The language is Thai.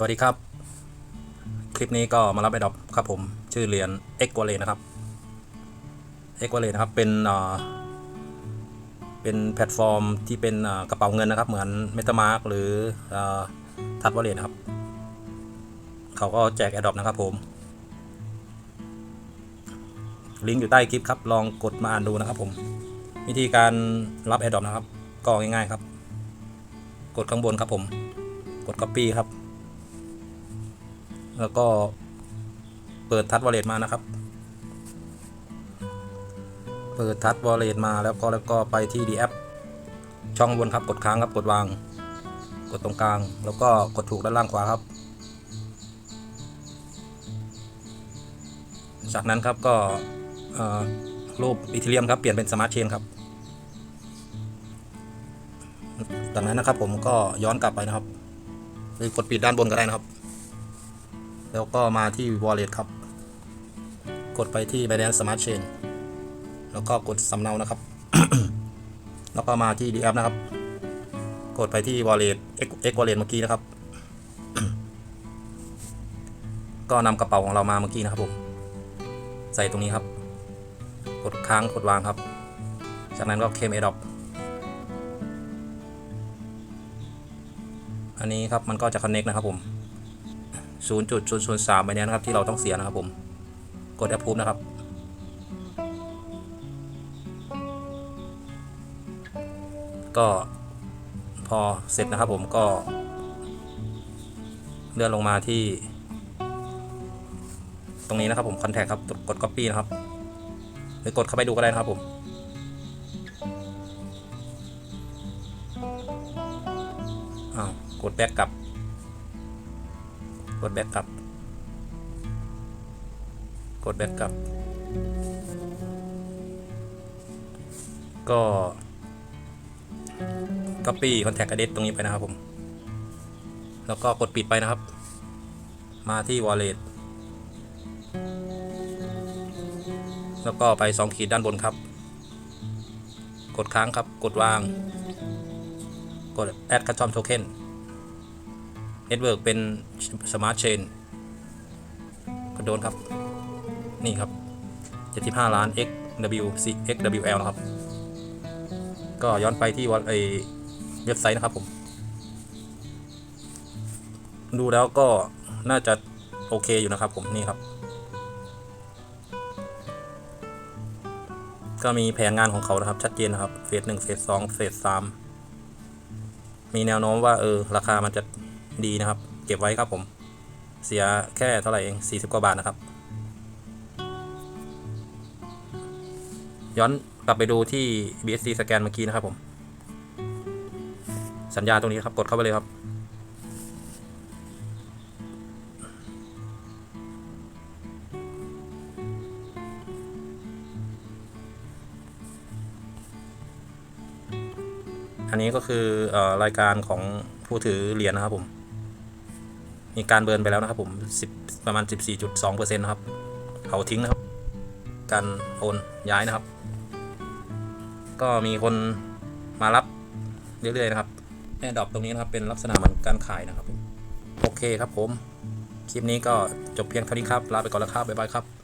สวัสดีครับ คลิปนี้ก็มารับไอดอปครับผม ชื่อเหรียญ X w a l l e t นะครับ X w a l l e t นะครับ เป็นเป็นแพลตฟอร์มที่เป็นกระเป๋าเงินนะครับ เหมือน MetaMask หรือทัดวอลเลตนะครับ เขาก็แจก a อ o p นะครับผม ลิงก์อยู่ใต้คลิปครับ ลองกดมาอ่านดูนะครับผม วิธีการรับ a อ o p นะครับ ก็ง่ายๆครับ กดข้างบนครับผม กด Copy ครับ แล้วก็เปิดทัชวอลเล็ตมานะครับ เปิดทัชวอลเล็ตมาแล้วก็แล้วก็ไปที่ดีแอปช่องบนครับกดค้างครับกดวาง กดตรงกลาง แล้วก็กดถูกด้านล่างขวาครับ จากนั้นครับก็รูปอีเทเรียมครับเปลี่ยนเป็นสมาร์ทเชนครับจากนั้นนะครับผมก็ย้อนกลับไปนะครับหรือกดปิดด้านบนก็ได้นะครับ แล้วก็มาที่ wallet ครับ กดไปที่ Binance Smart Chain แล้วก็กดสำเนานะครับ แล้วก็มาที่ DF นะครับ กดไปที่ wallet X wallet เมื่อกี้นะครับ ก็นำกระเป๋าของเรามาเมื่อกี้นะครับผม ใส่ตรงนี้ครับ กดค้างกดวางครับ จากนั้นก็เคมเอดอปอันนี้ครับมันก็จะ connect นะครับผม 0.003ไปเนี้ยนะครับที่เราต้องเสียนะครับผม กด approve นะครับ ก็พอเสร็จนะครับผมก็ เลื่อนลงมาที่ ตรงนี้นะครับผม contact ครับกด copy นะครับ หรือกดเข้าไปดูก็ได้นะครับผมกด back กลับ กดแบ็กกลับ กดแบ็กกลับ ก็ copy contact address ตรงนี้ไปนะครับผม แล้วก็กดปิดไปนะครับ มาที่ wallet แล้วก็ไป 2 ขีดด้านบนครับ กดค้างครับ กดวาง กด add custom token เน็ตเวิร์กเป็นสมาร์ทเชนก็โดนครับ นี่ครับ 75 ล้าน XWC XWL นะครับ ก็ย้อนไปที่วันไอเว็บไซต์นะครับผม ดูแล้วก็น่าจะโอเคอยู่นะครับผม นี่ครับ ก็มีแผนงานของเขานะครับ ชัดเจนนะครับ เฟสหนึ่งเฟสสองเฟสสามมีแนวโน้มว่า เออ ราคามันจะ ดีนะครับ เก็บไว้ครับผม เสียแค่เท่าไหร่เอง 40 กว่าบาทนะครับ ย้อนกลับไปดูที่ BSC สแกนเมื่อกี้นะครับผม สัญญาตรงนี้ครับ กดเข้าไปเลยครับ อันนี้ก็คือเออรายการของผู้ถือเหรียญนะครับผม มีการเบิร์นไปแล้วนะครับผม10ประมาณ 14.2%นะครับเผาทิ้งนะครับ การโอนย้ายนะครับ ก็มีคนมารับเรื่อยๆนะครับแอร์ดอปตรงนี้นะครับเป็นลักษณะเหมือนการขายนะครับผมโอเคครับผม คลิปนี้ก็จบเพียงเท่านี้ครับ ลาไปก่อนแล้วครับบ๊ายบายครับ